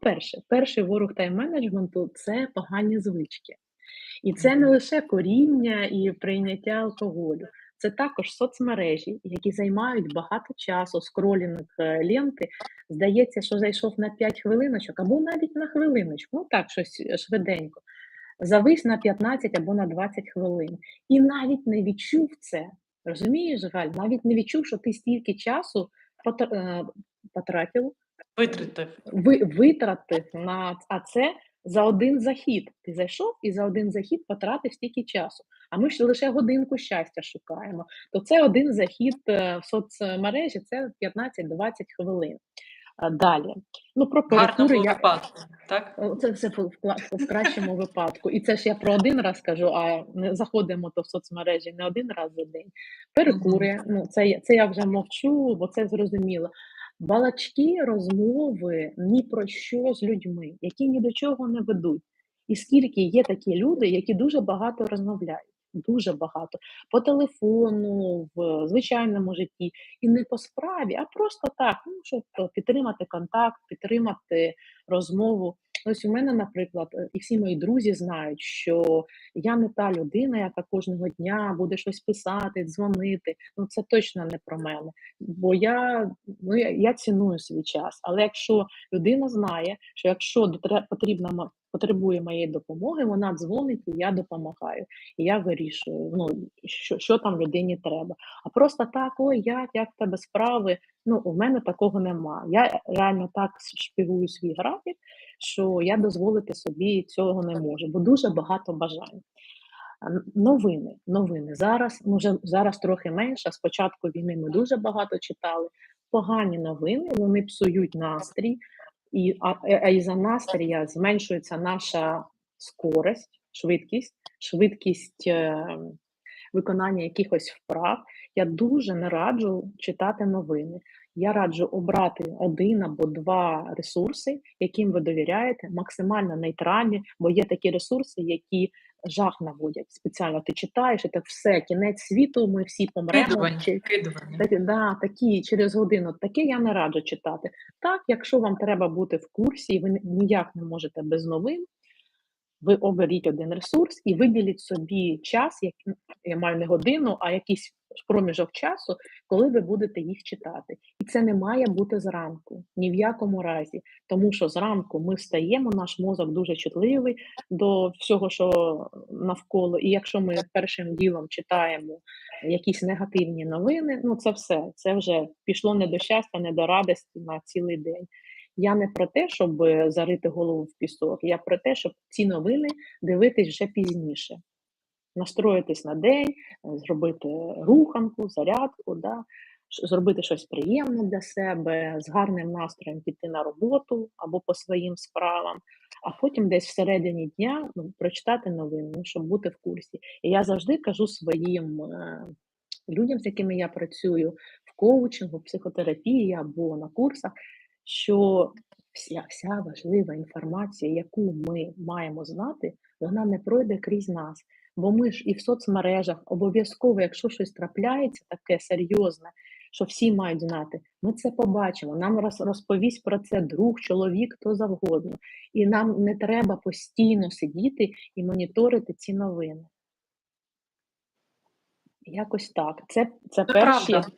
По-перше, перший ворог тайм-менеджменту це погані звички. І це не лише коріння і прийняття алкоголю, це також соцмережі, які займають багато часу, скролінг е, ленти. Здається, що зайшов на 5 хвилиночок або навіть на хвилиночку, ну так, щось е, швиденько. Завис на 15 або на 20 хвилин. І навіть не відчув це. Розумієш, Галь, навіть не відчув, що ти стільки часу е, потратив, Витратив. ви, витратив на а це за один захід. Ти зайшов і за один захід потратив стільки часу. А ми ж лише годинку щастя шукаємо. То це один захід е, в соцмережі, це 15-20 хвилин. Далі. Ну, про перекури я випадку, так? Це все в, в, в кращому випадку. І це ж я про один раз кажу, а не заходимо то в соцмережі не один раз за день. Перекури, ну це, це я вже мовчу, бо це зрозуміло. Балачки, розмови ні про що з людьми, які ні до чого не ведуть. І скільки є такі люди, які дуже багато розмовляють, дуже багато по телефону, в звичайному житті, і не по справі, а просто так, ну щоб підтримати контакт, підтримати розмову. Ось у мене, наприклад, е, і всі мої друзі знають, що я не та людина, яка кожного дня буде щось писати, дзвонити. Ну це точно не про мене. Бо я, ну, я, я ціную свій час. Але якщо людина знає, що якщо потрібна потребує моєї допомоги, вона дзвонить і я допомагаю. І я вирішую, ну що, що там людині треба. А просто так, ой, як, як в тебе справи? Ну, у мене такого нема. Я реально так шпігую свій графік, що я дозволити собі цього не можу, бо дуже багато бажань. Новини, новини. Зараз, ну вже зараз трохи менше. З початку війни ми дуже багато читали. Погані новини, вони псують настрій, і а, е, а із-за настрія зменшується наша скорость, швидкість, швидкість е, виконання якихось вправ. Я дуже не раджу читати новини. Я раджу обрати один або два ресурси, яким ви довіряєте, максимально нейтральні, бо є такі ресурси, які жах наводять. Спеціально ти читаєш, і так все, кінець світу, ми всі помремо. Кидування, чи- кидування. так, да, такі через годину. Таке я не раджу читати. Так, якщо вам треба бути в курсі, і ви ніяк не можете без новин, ви оберіть один ресурс і виділіть собі час, як ну, я маю не годину, а якийсь проміжок часу, коли ви будете їх читати. І це не має бути зранку, ні в якому разі. Тому що зранку ми встаємо, наш мозок дуже чутливий до всього, що навколо. І якщо ми першим ділом читаємо якісь негативні новини, ну це все. Це вже пішло не до щастя, не до радості на цілий день. Я не про те, щоб е, зарити голову в пісок, я про те, щоб ці новини дивитись вже пізніше, настроїтись на день, е, зробити руханку, зарядку, да? зробити щось приємне для себе, з гарним настроєм піти на роботу або по своїм справам, а потім десь всередині дня ну, прочитати новини, щоб бути в курсі. І я завжди кажу своїм е, людям, з якими я працюю в коучингу, психотерапії або на курсах, що вся, вся важлива інформація, яку ми маємо знати, вона не пройде крізь нас. Бо ми ж і в соцмережах обов'язково, якщо щось трапляється, таке серйозне, що всі мають знати, ми це побачимо. Нам розповість про це друг, чоловік, хто завгодно. І нам не треба постійно сидіти і моніторити ці новини. Якось так. Це, це Це перші. правда.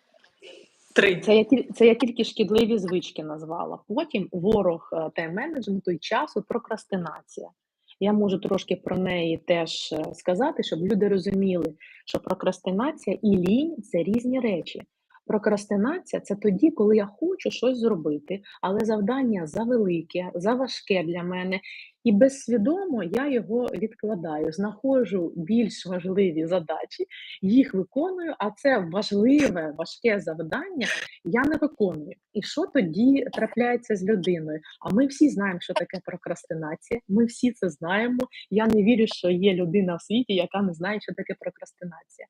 Три. Це я, це я тільки шкідливі звички назвала. Потім ворог е, тайм-менеджменту і часу прокрастинація. Я можу трошки про неї теж е, сказати, щоб люди розуміли, що прокрастинація і лінь це різні речі. Прокрастинація це тоді, коли я хочу щось зробити, але завдання завелике, заважке для мене, і безсвідомо я його відкладаю, знаходжу більш важливі задачі, їх виконую, а це важливе, важке завдання я не виконую. І що тоді трапляється з людиною? А ми всі знаємо, що таке прокрастинація. Ми всі це знаємо. Я не вірю, що є людина в світі, яка не знає, що таке прокрастинація.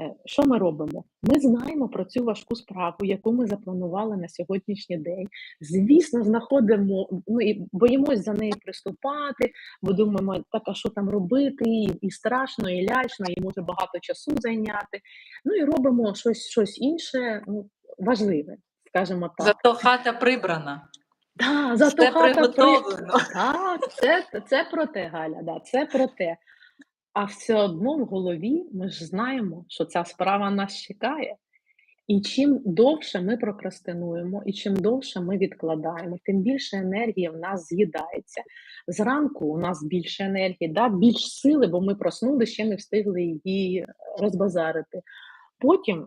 Е, Що ми робимо? Ми знаємо про цю важку справу, яку ми запланували на сьогоднішній день. Звісно, знаходимо, ну і боїмось за неї приступати, бо думаємо, так а що там робити, і, і страшно, і лячно, і може багато часу зайняти. Ну і робимо щось, щось інше, ну, важливе, скажімо так. Зато хата прибрана. Да, Все зато хата при. Так, це це про те, Галя, да, це про те. А все одно в голові ми ж знаємо, що ця справа нас чекає. І чим довше ми прокрастинуємо, і чим довше ми відкладаємо, тим більше енергії в нас з'їдається. Зранку у нас більше енергії, да, більш сили, бо ми проснули, ще не встигли її розбазарити. Потім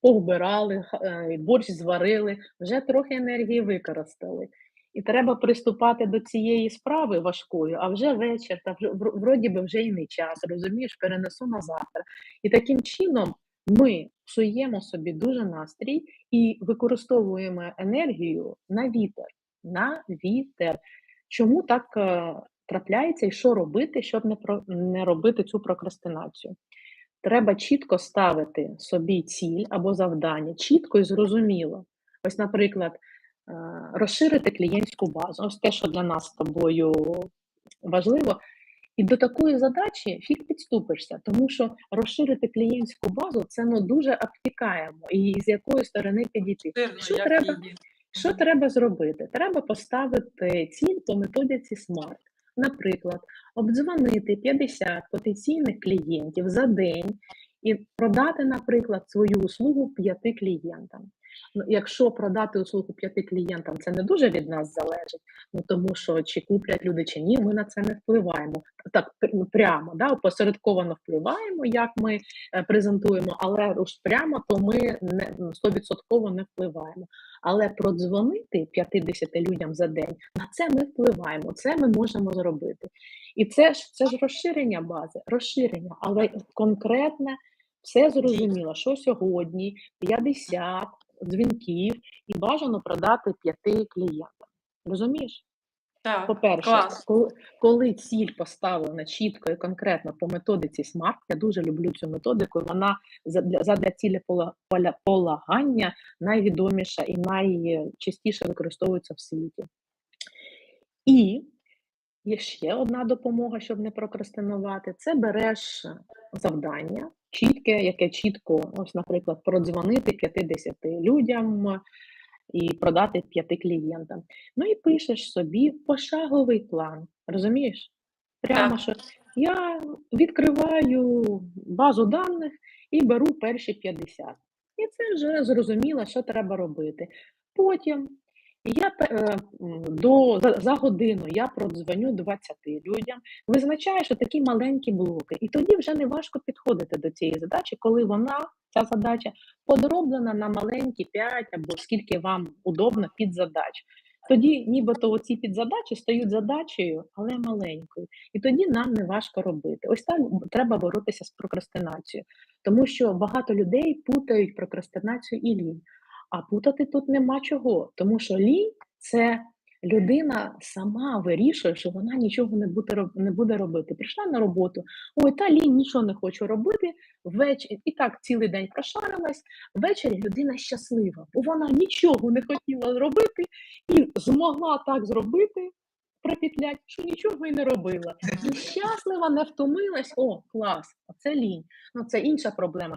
повбирали, е, борщ зварили, вже трохи енергії використали. І треба приступати до цієї справи важкої, а вже вечір, та вже вроді би вже і не час, розумієш, перенесу на завтра. І таким чином ми псуємо собі дуже настрій і використовуємо енергію на вітер. На вітер. Чому так е, трапляється і що робити, щоб не, про, не робити цю прокрастинацію? Треба чітко ставити собі ціль або завдання, чітко і зрозуміло. Ось, наприклад, розширити клієнтську базу. Ось те, що для нас з тобою важливо. І до такої задачі фіг підступишся, тому що розширити клієнтську базу це ну дуже обтікаємо і з якої сторони підійти. Що треба, її. що треба зробити? Треба поставити ціль по методиці SMART. Наприклад, обдзвонити 50 потенційних клієнтів за день і продати, наприклад, свою услугу 5 клієнтам. Ну, якщо продати услугу 5 клієнтам, це не дуже від нас залежить, ну тому що чи куплять люди чи ні, ми на це не впливаємо. Так ну, прямо, да, опосередковано впливаємо, як ми е, презентуємо, але уж прямо то ми не ну, 100% не впливаємо. Але продзвонити 50 людям за день на це ми впливаємо, це ми можемо зробити. І це ж це ж розширення бази, розширення, але конкретне все зрозуміло, що сьогодні 50 дзвінків і бажано продати 5 клієнтам. Розумієш? Так, По-перше, клас. коли, коли ціль поставлена чітко і конкретно по методиці SMART, я дуже люблю цю методику. Вона задля цілі полагання найвідоміша і найчастіше використовується в світі. І є ще одна допомога, щоб не прокрастинувати. Це береш завдання, чітке, яке чітко, ось, наприклад, продзвонити 50 людям і продати 5 клієнтам. Ну і пишеш собі пошаговий план. Розумієш? Прямо Так. що я відкриваю базу даних і беру перші 50. І це вже зрозуміло, що треба робити. Потім я пе- е, до, за, за годину я продзвоню 20 людям, визначаю, що такі маленькі блоки. І тоді вже не важко підходити до цієї задачі, коли вона, ця задача, подроблена на маленькі 5 або скільки вам удобно під задач. Тоді нібито оці підзадачі стають задачею, але маленькою. І тоді нам не важко робити. Ось так треба боротися з прокрастинацією, тому що багато людей путають прокрастинацію і лінь. А путати тут нема чого, тому що лінь це людина сама вирішує, що вона нічого не буде, не буде робити. Прийшла на роботу, ой, та лінь нічого не хочу робити. Ввечері і так цілий день прошарилась. Ввечері людина щаслива, бо вона нічого не хотіла зробити і змогла так зробити, пропетлять, що нічого і не робила. І щаслива, не втомилась. О, клас! Оце лінь. Ну це інша проблема.